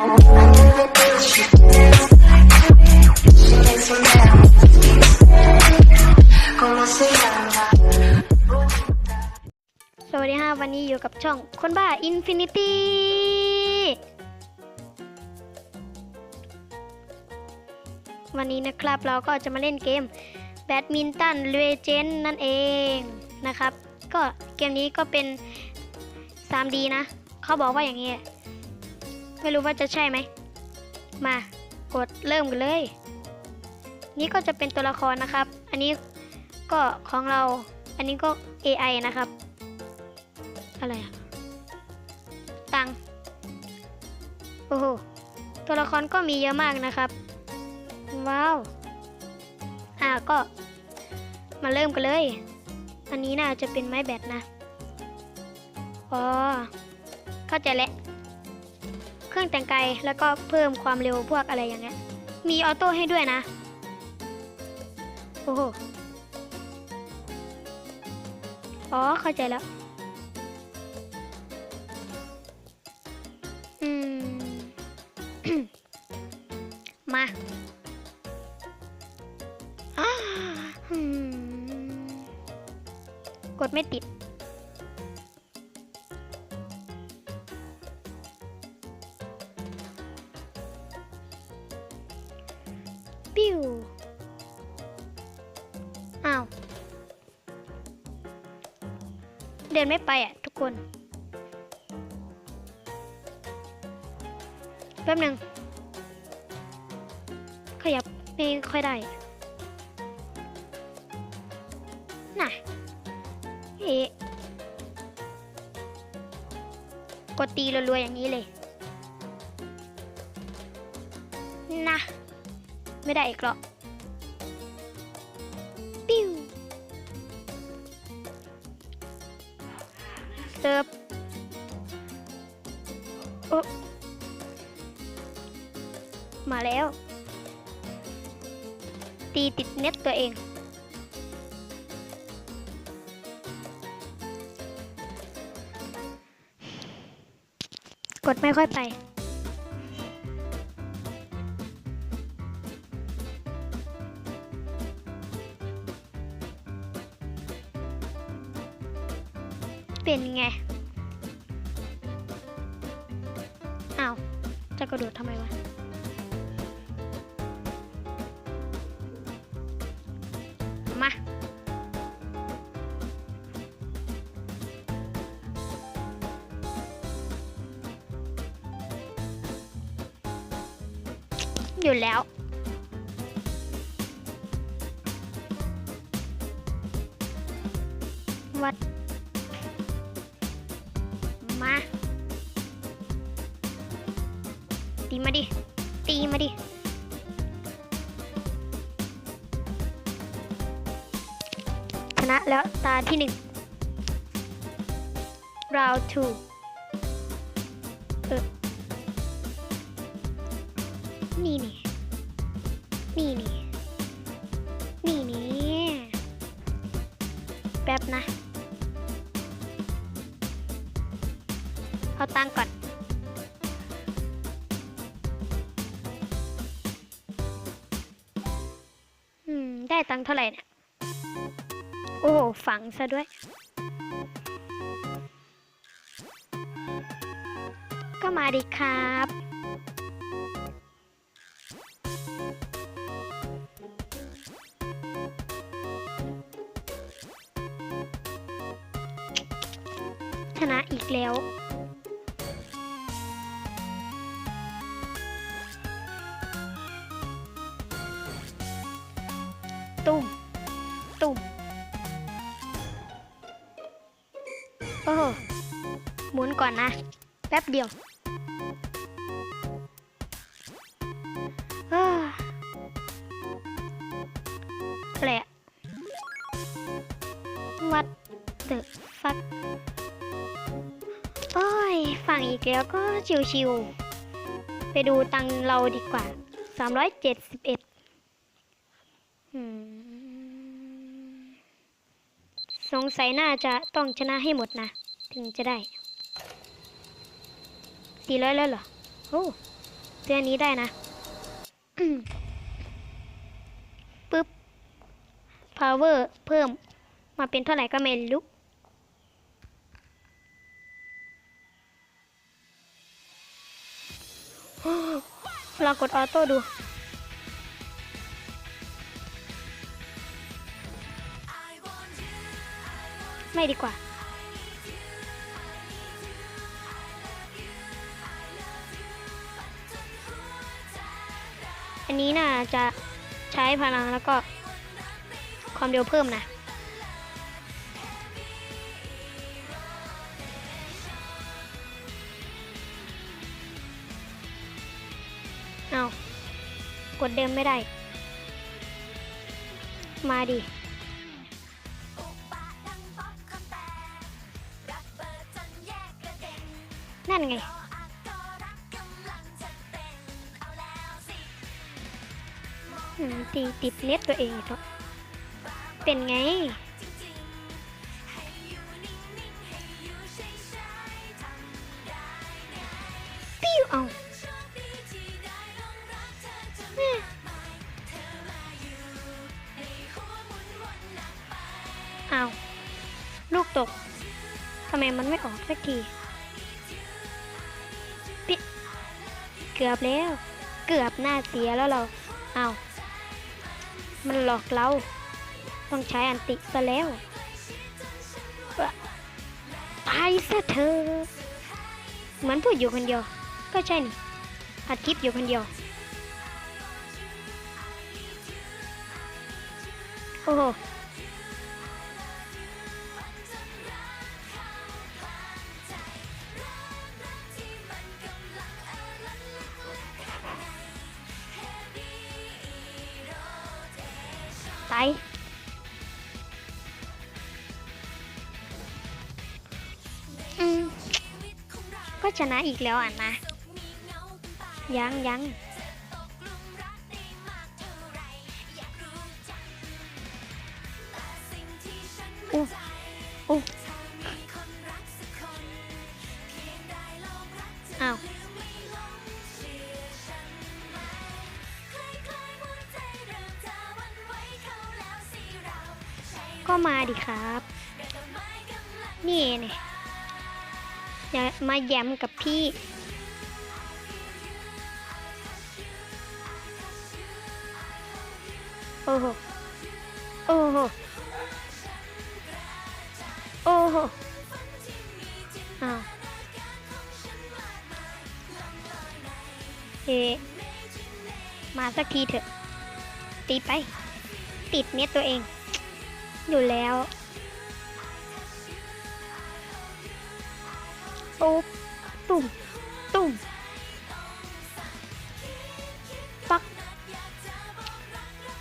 สวัสดีค่ะวันนี้อยู่กับช่องคนบ้าอินฟินิตี้วันนี้นะครับเราก็จะมาเล่นเกมแบดมินตันเลเจนนั่นเองนะครับ ก็เกมนี้ก็เป็น 3D นะ เขาบอกว่าอย่างนี้ ไม่รู้ว่าจะใช่ไหม มากดเริ่มกันเลย นี่ก็จะเป็นตัวละครนะครับ อันนี้ก็ของเรา อันนี้ก็ AI นะครับ อะไรอะตังโอ้โห ตัวละครก็มีเยอะมากนะครับ ว้าว อ่าก็มาเริ่มกันเลย อันนี้น่าจะเป็นไม้แบตนะ อ๋อ เข้าใจแล้ว เครื่องแต่งไกลแล้วก็เพิ่มความเร็วพวกอะไรอย่างเงี้ย มีออโต้ให้ด้วยนะ โอ้โห อ๋อ เข้าใจแล้วอืม มาอ้ากดไม่ติด ปิ้วอ้าว เดินไม่ไปอะทุกคน แป๊บหนึ่งขยับไม่ค่อยได้ น่ะ เอ๊กดตีรัวๆอย่างนี้เลย นะ ไม่ได้อีกหรอกปิ้วเซิร์ฟโอ้มาแล้ว ตีติดเน็ตตัวเองกดไม่ค่อยไป เป็นไง อ้าว จะกระโดดทำไมวะ มา อยู่แล้ว นะแล้วตาที่หนึ่ง round two เออนี่นี่นี่นี่นี่นี่แป๊บนะ เอาตังก่อนอืมได้ตังเท่าไหร่เนี่ย โอ้โห ฝังซะด้วย ก็มาดิครับ ชนะอีกแล้ว แป๊บเดียวอ้าอะไรอะ What the fuck โอ้ย ฝั่งอีกแล้วก็ชิวๆ ไปดูตังเราดีกว่า 371อืมสงสัยน่าจะต้องชนะให้หมดนะ ถึงจะได้ 400แล้วเหรอโอ้ซื้อนนี้ได้นะปึ๊บ power เพิ่มมาเป็นเท่าไหร่ก็ไม่รู้ลองกดออโต้ดู ไม่ดีกว่า อันนี้น่าจะใช้พลังแล้วก็ความเร็วเพิ่มนะเอากดเดิมไม่ได้ มาดิ นั่นไง ตีติดเน็ตตัวเองอีกแล้วเป็นไง ปิ้วเอาเอาลูกตก ทำไมมันไม่ออกสักทีปิเกือบแล้ว เกือบหน้าเสียแล้วเรา เอา มันหลอกเรา ต้องใช้อันติซะแล้ว ตายซะเธอ เหมือนพูดอยู่คนเดียว ก็ใช่นี่อัดคลิปอยู่คนเดียว โอ้โห ไปก็ชนะอีกแล้วอะนะ ยังยัง มาดิครับ นี่เนี่ยอย่ามาแย้มกับพี่โอ้โห โอ้โห โอ้โหอ้าวเฮมาสักทีเถอะ ตีไป ติดเน็ตตัวเอง อยู่แล้ว ปุ๊บ ตุ่ม ตุ่ม ปัก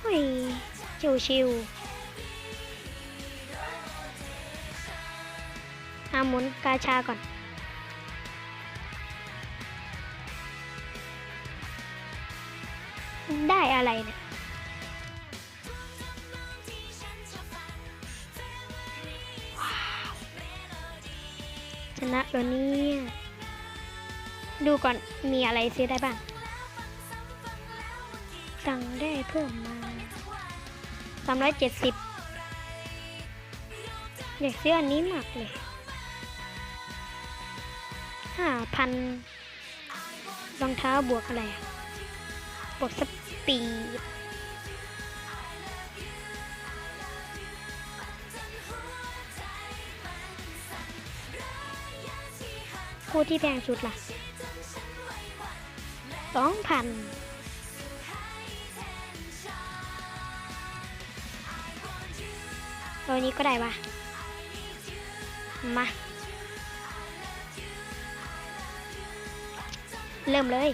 เฮ้ยชิวชิวหาหมุนกาชาก่อนได้อะไรเนี่ย นะแล้วเนี่ย ดูก่อนมีอะไรซื้อได้บ้างตังได้เพิ่มมาสามร้อยเจ็ดสิบอยากซื้ออันนี้มากเลยห้าพันรองเท้าบวกอะไรอะบวกสปีด คู่ที่แพงสุดล่ะสองพันตัวนี้ก็ได้ปะมา เริ่มเลย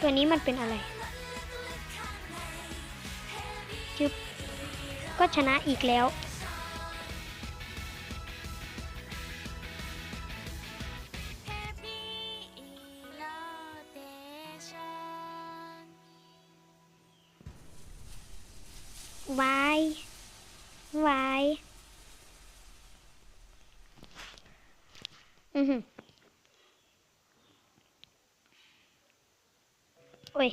ตัวนี้มันเป็นอะไรจึบก็ชนะอีกแล้วว โอ้ย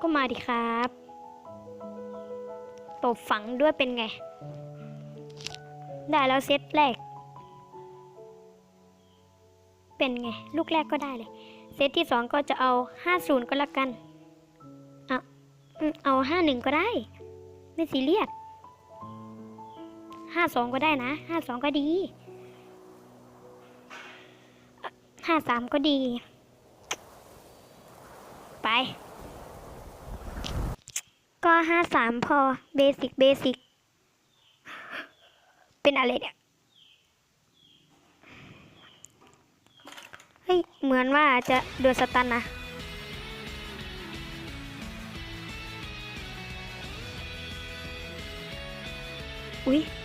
ก็มาดิครับตบฝังด้วยเป็นไง ได้แล้วเซตแรก เป็นไง ลูกแรกก็ได้เลย เซตที่สองก็จะเอาห้าศูนย์ก็แล้วกัน เอาเอาห้าหนึ่งก็ได้ ไม่ซีเรียส ห้าสองก็ได้นะห้าสองก็ดีห้าสามก็ดี ไป ก็ห้าสามพอเบสิกเบสิกเป็นอะไรเนี่ยเฮ้ย เหมือนว่าจะโดนสตันนะอุ๊ยอุ๊ย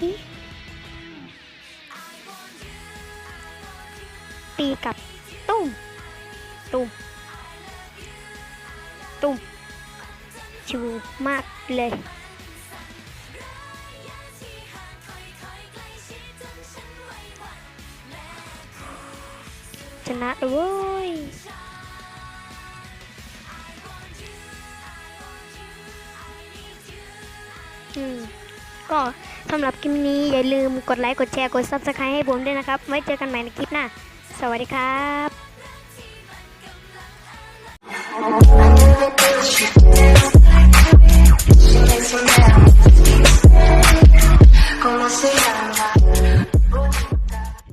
ตีกับตุ้มตุ้มตุ้มชิวมากเลยชนะเว้ยอืม ก็สำหรับคลิปนี้อย่าลืมกดไลค์ กดแชร์ กด Subscribe ให้ผมด้วยนะครับ ไว้เจอกันใหม่ในคลิปหน้า สวัสดีครับ